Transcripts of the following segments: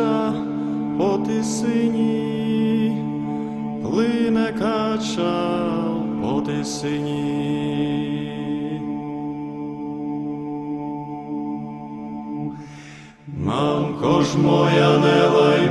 кача по тисині, плине кача по тисині. Мамко ж моя не лай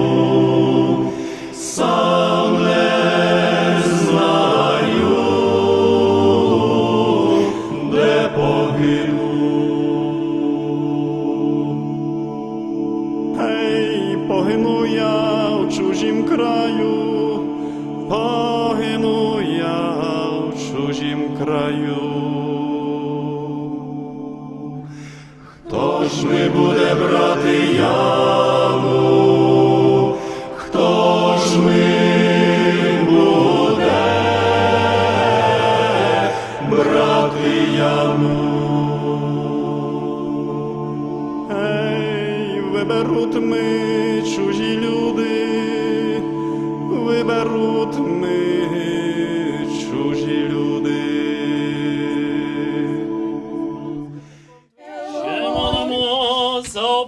ж ми буде брати яву?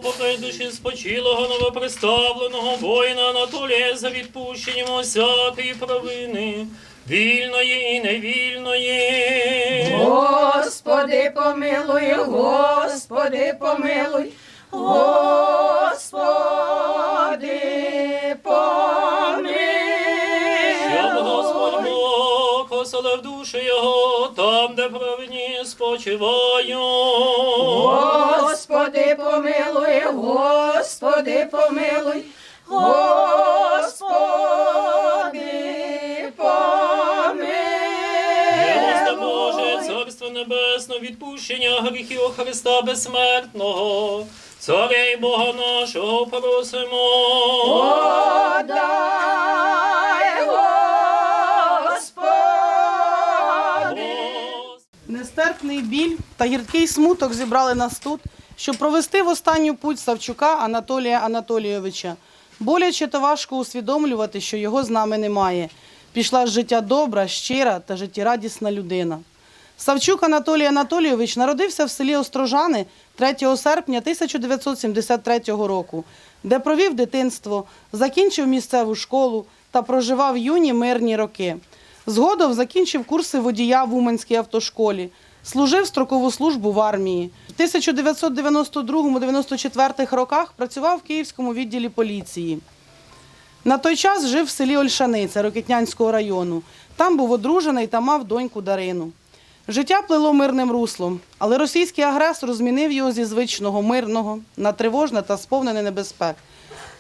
Молимо душі спочилого новоприставленого воїна Анатолія за відпущенням усякої провини, вільної і невільної. Господи, помилуй, Господи, помилуй, Господи, помилуй. Щоб Господь Бог оселив душі його там, де праведні спочивають. Господи, помилуй, Господи, помилуй, Господи, помилуй. Боже, Царство Небесне, відпущення гріхів Христа безсмертного, Царя і Бога нашого просимо. Подай, біль та гіркий смуток зібрали нас тут, щоб провести в останню путь Савчука Анатолія Анатолійовича. Боляче та важко усвідомлювати, що його з нами немає. Пішла з життя добра, щира та життєрадісна людина. Савчук Анатолій Анатолійович народився в селі Острожани 3 серпня 1973 року, де провів дитинство, закінчив місцеву школу та проживав юні мирні роки. Згодом закінчив курси водія в Уманській автошколі, служив строкову службу в армії. В 1992-94 роках працював в Київському відділі поліції. На той час жив в селі Ольшаниця Рокетнянського району. Там був одружений та мав доньку Дарину. Життя плило мирним руслом, але російський агресор змінив його зі звичного мирного на тривожне та сповнене небезпек.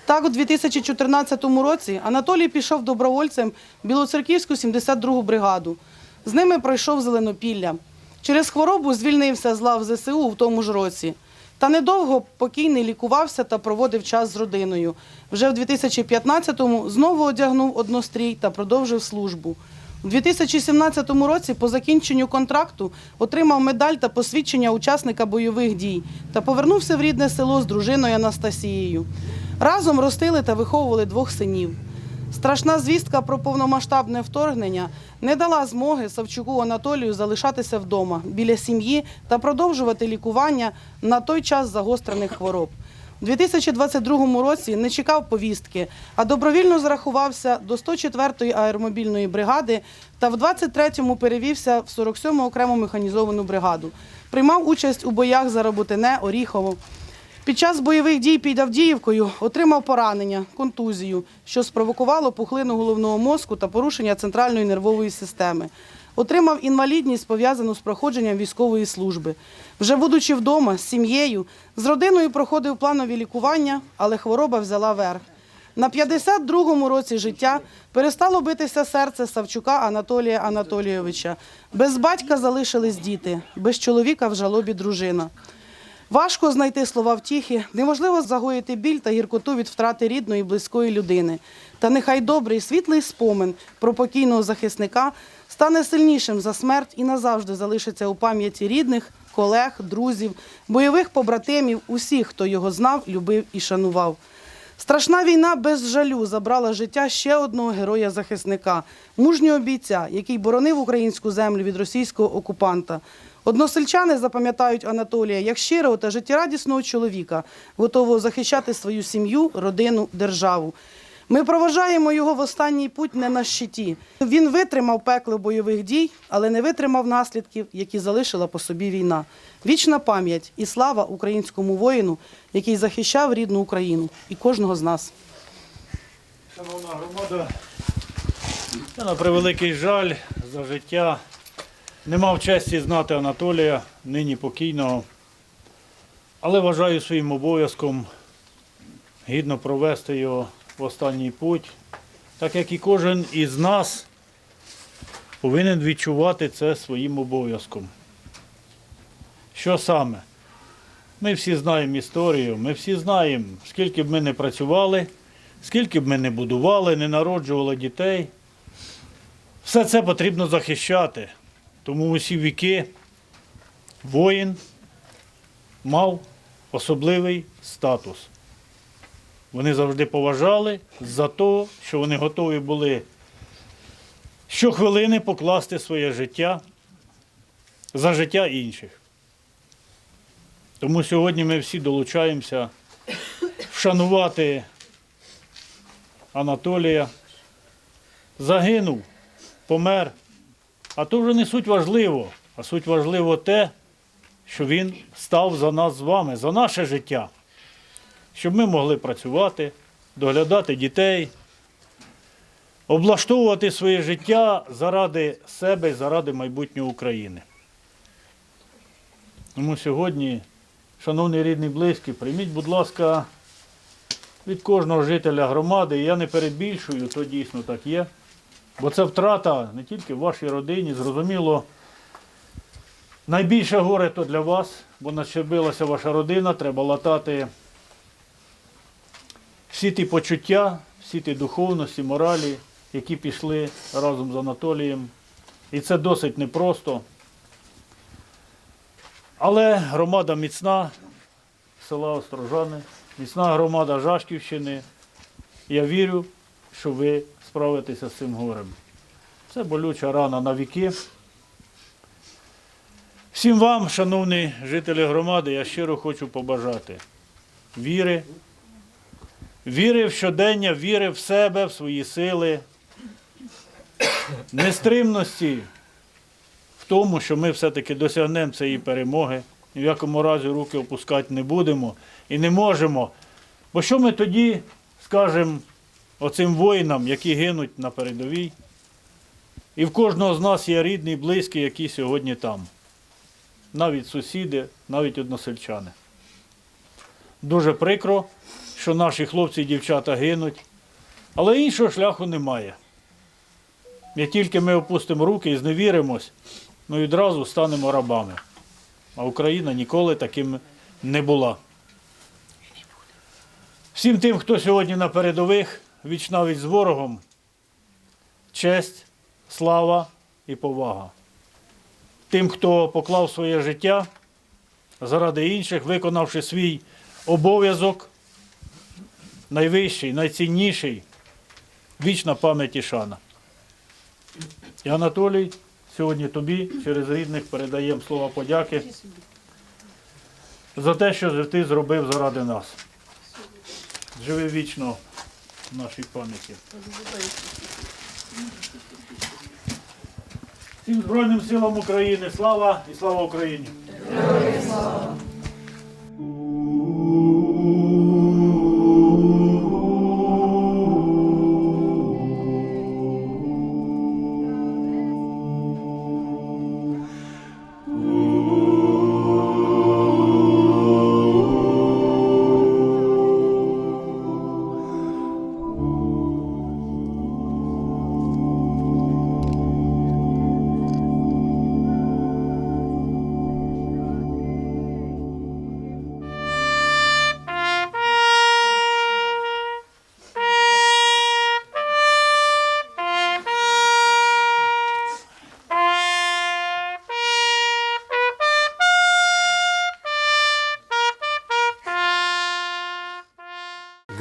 Так, у 2014 році Анатолій пішов добровольцем в Білоцерківську 72-гу бригаду. З ними пройшов Зеленопілля. Через хворобу звільнився з лав ЗСУ в тому ж році. Та недовго покійний лікувався та проводив час з родиною. Вже в 2015-му знову одягнув однострій та продовжив службу. У 2017 році по закінченню контракту отримав медаль та посвідчення учасника бойових дій та повернувся в рідне село з дружиною Анастасією. Разом ростили та виховували двох синів. Страшна звістка про повномасштабне вторгнення не дала змоги Савчуку Анатолію залишатися вдома біля сім'ї та продовжувати лікування на той час загострених хвороб. У 2022 році не чекав повістки, а добровільно зарахувався до 104-ї аеромобільної бригади та в 23-му перевівся в 47-му окрему механізовану бригаду. Приймав участь у боях за Роботине, Оріхово. Під час бойових дій під Авдіївкою отримав поранення, контузію, що спровокувало пухлину головного мозку та порушення центральної нервової системи. Отримав інвалідність, пов'язану з проходженням військової служби. Вже будучи вдома з сім'єю, з родиною проходив планові лікування, але хвороба взяла верх. На 52-му році життя перестало битися серце Савчука Анатолія Анатолійовича. Без батька залишились діти, без чоловіка в жалобі дружина. Важко знайти слова втіхи, неможливо загоїти біль та гіркоту від втрати рідної близької людини. Та нехай добрий світлий спомин про покійного захисника стане сильнішим за смерть і назавжди залишиться у пам'яті рідних, колег, друзів, бойових побратимів, усіх, хто його знав, любив і шанував. Страшна війна без жалю забрала життя ще одного героя-захисника, мужнього бійця, який боронив українську землю від російського окупанта. Односельчани запам'ятають Анатолія як щирого та життєрадісного чоловіка, готового захищати свою сім'ю, родину, державу. Ми проважаємо його в останній путь не на щиті. Він витримав пекло бойових дій, але не витримав наслідків, які залишила по собі війна. Вічна пам'ять і слава українському воїну, який захищав рідну Україну і кожного з нас. Шановна громада, я на превеликий жаль за життя. Не мав честі знати Анатолія, нині покійного, але вважаю своїм обов'язком гідно провести його в останній путь, так як і кожен із нас повинен відчувати це своїм обов'язком. Що саме? Ми всі знаємо історію, ми всі знаємо, скільки б ми не працювали, скільки б ми не будували, не народжували дітей. Все це потрібно захищати. Тому усі віки воїн мав особливий статус. Вони завжди поважали за те, що вони готові були щохвилини покласти своє життя за життя інших. Тому сьогодні ми всі долучаємося вшанувати Анатолія. Загинув, помер. А то вже не суть важливо, а суть важливо те, що він став за нас з вами, за наше життя, щоб ми могли працювати, доглядати дітей, облаштовувати своє життя заради себе і заради майбутнього України. Тому сьогодні, шановні рідні близькі, прийміть, будь ласка, від кожного жителя громади, я не перебільшую, то дійсно так є. Бо це втрата не тільки в вашій родині, зрозуміло. Найбільше горе то для вас, бо начебилася ваша родина, треба латати всі ті почуття, всі ті духовності, моралі, які пішли разом з Анатолієм. І це досить непросто. Але громада міцна, села Острожани, міцна громада Жашківщини. Я вірю, що ви справитеся з цим горем. Це болюча рана на віки. Всім вам, шановні жителі громади, я щиро хочу побажати віри, віри в щодення, віри в себе, в свої сили, нестримності в тому, що ми все-таки досягнемо цієї перемоги. Ні в якому разі руки опускати не будемо і не можемо. Бо що ми тоді скажемо оцим воїнам, які гинуть на передовій? І в кожного з нас є рідний, близький, які сьогодні там. Навіть сусіди, навіть односельчани. Дуже прикро, що наші хлопці і дівчата гинуть, але іншого шляху немає. Як тільки ми опустимо руки і зневіримось, ми відразу станемо рабами. А Україна ніколи таким не була. Всім тим, хто сьогодні на передових, віч навіть з ворогом, честь, слава і повага. Тим, хто поклав своє життя заради інших, виконавши свій обов'язок, найвищий, найцінніший, вічна пам'ять і шана. І Анатолій, сьогодні тобі через рідних передаємо слова подяки за те, що ти зробив заради нас. Живи вічно в нашій пам'яті. Всім Збройним силам України слава і слава Україні!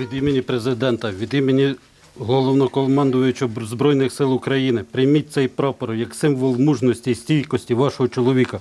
Від імені президента, від імені головнокомандуючого Збройних сил України прийміть цей прапор як символ мужності і стійкості вашого чоловіка.